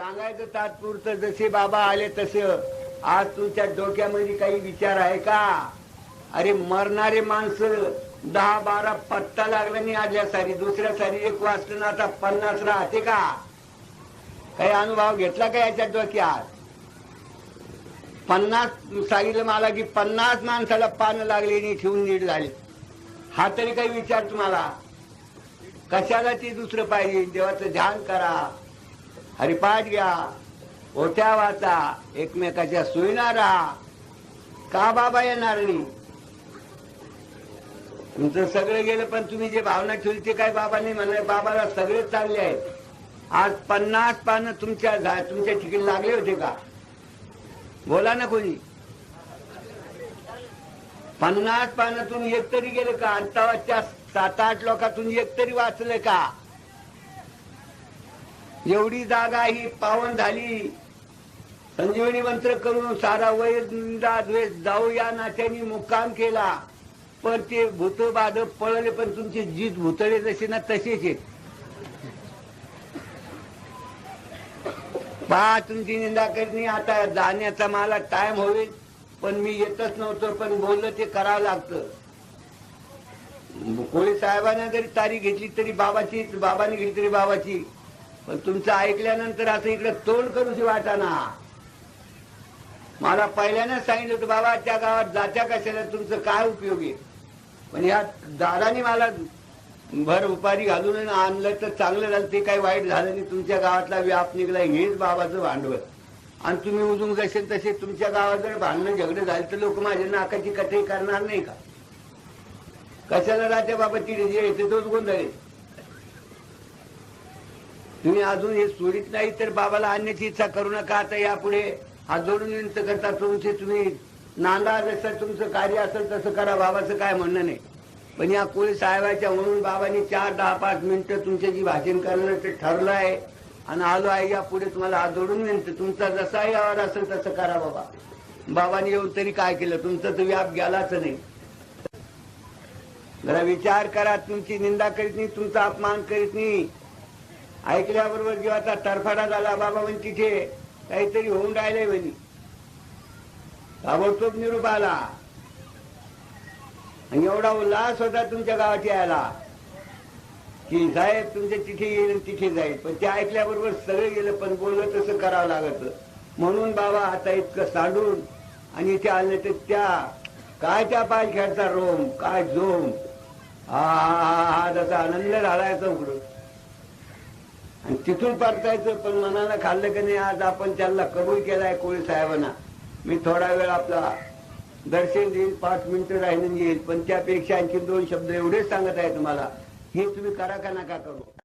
सांगायचं तात्पुरतं जसे बाबा आले तसे. आज तुमच्या डोक्यामध्ये काही विचार आहे का? अरे मरणारे माणसं दहा बारा पत्ता लागला नाही आदल्या सारी. दुसऱ्या सारी एक वाचलं ना आता पन्नास राहते का? काही अनुभव घेतला का याच्या डोक्यात? पन्नास सांगितलं मला की पन्नास माणसाला पानं लागली आणि ठेवून नीट झाले. हा तरी काही विचार तुम्हाला? कशाला ती दुसरं पाहिजे? देवाचं ध्यान करा. हरिपाठ घ्या ओठ्या वाचा एकमेकाच्या सुईना राहा का बाबा येणार नाही तुमचं सगळं गेलं पण तुम्ही जे भावना ठेवली ते काय बाबा नाही बाबाला सगळेच चालले आहेत. आज पन्नास पानं तुमच्या तुमच्या ठिकाणी लागले होते का? बोला ना कोणी. पन्नास पानातून एक तरी गेले का? अंतावाच्या सात आठ लोकातून एक तरी वाचले का? एवढी जागा ही पावन झाली. संजीवनी मंत्र करून सारा वय निंदा द्वेष जाऊ या नात्याने मुक्काम केला. पण ते भूत बाध पळले पण तुमचे जीत भूतळे जसे ना तसेच आहेत. पहा तुमची निंदा करणे आता जाण्याचा मला टाइम होईल पण मी येतच नव्हतो पण बोललं ते करावं लागतं. कोळी साहेबांना जरी तारीख घेतली तरी बाबाची बाबाने घेतली तरी बाबाची. पण तुमचं ऐकल्यानंतर असं इकडे तोंड करूशी वाटाना. मला पहिल्यानं सांगितलं होतं बाबा त्या गावात जात्या कशाला? तुमचं काय उपयोग आहे? पण या दादाने मला भर उपारी घालून आणलं तर चांगलं झालं. ते काही वाईट झालं नाही. तुमच्या गावातला व्याप निघला हेच बाबाचं भांडवल. आणि तुम्ही उजून कसे तसे तुमच्या गावात जर भांडणं झगडे झाले तर लोक माझ्या नाकाची कथाही करणार नाही का? कशाला राहते बाबा तिथे? जे येते तोच गोंधळ आहे. तुम्ही अजून हे सोडित नाही तर बाबाला आणण्याची इच्छा करू नका. आता यापुढे हात जोडून विनंत करता तुमचे तुम्ही नांदा जसं तुमचं कार्य असेल तसं करा. बाबाचं काय म्हणणं नाही. पण या कोळी साहेबाच्या म्हणून बाबांनी चार दहा पाच मिनिटं तुमच्याशी भाषण करणं ते ठरलं आहे. आणि आलो आहे या पुढे तुम्हाला हात जोडून विनंत. तुमचा जसा यावर असेल तसं करा बाबा. बाबांनी येऊन तरी काय केलं? तुमचा तर व्याप गेलाच नाही. जरा विचार करा. तुमची निंदा करीत नाही तुमचा अपमान करीत नाही. ऐकल्याबरोबर जीवाचा आता तरफाडा झाला बाबा म्हण तिथे काहीतरी होऊन राहिले म्हणे. ताबडतोब निरूप आला. आणि एवढा उल्हास होता तुमच्या गावात यायला की साहेब तुमच्या तिथे येईल तिथे जाईल. पण ते ऐकल्याबरोबर सगळं गेलं पण बोललं तसं करावं लागत. म्हणून बाबा आता इतकं सांडून आणि इथे आले तर त्या काय त्या पाय खेळचा रोम काय जोम हा हा हा त्याचा आनंद झालाय उघडून तिथून परतायचं पण मनाला खाल्लं की नाही आज आपण त्यांना कबूल केलाय कोळी साहेबांना. मी थोडा वेळ आपला दर्शन देईल पाच मिनिटं राहिलं येईल पण त्यापेक्षा आणखी दोन शब्द एवढेच सांगत आहे तुम्हाला हे तुम्ही करा का नका करू?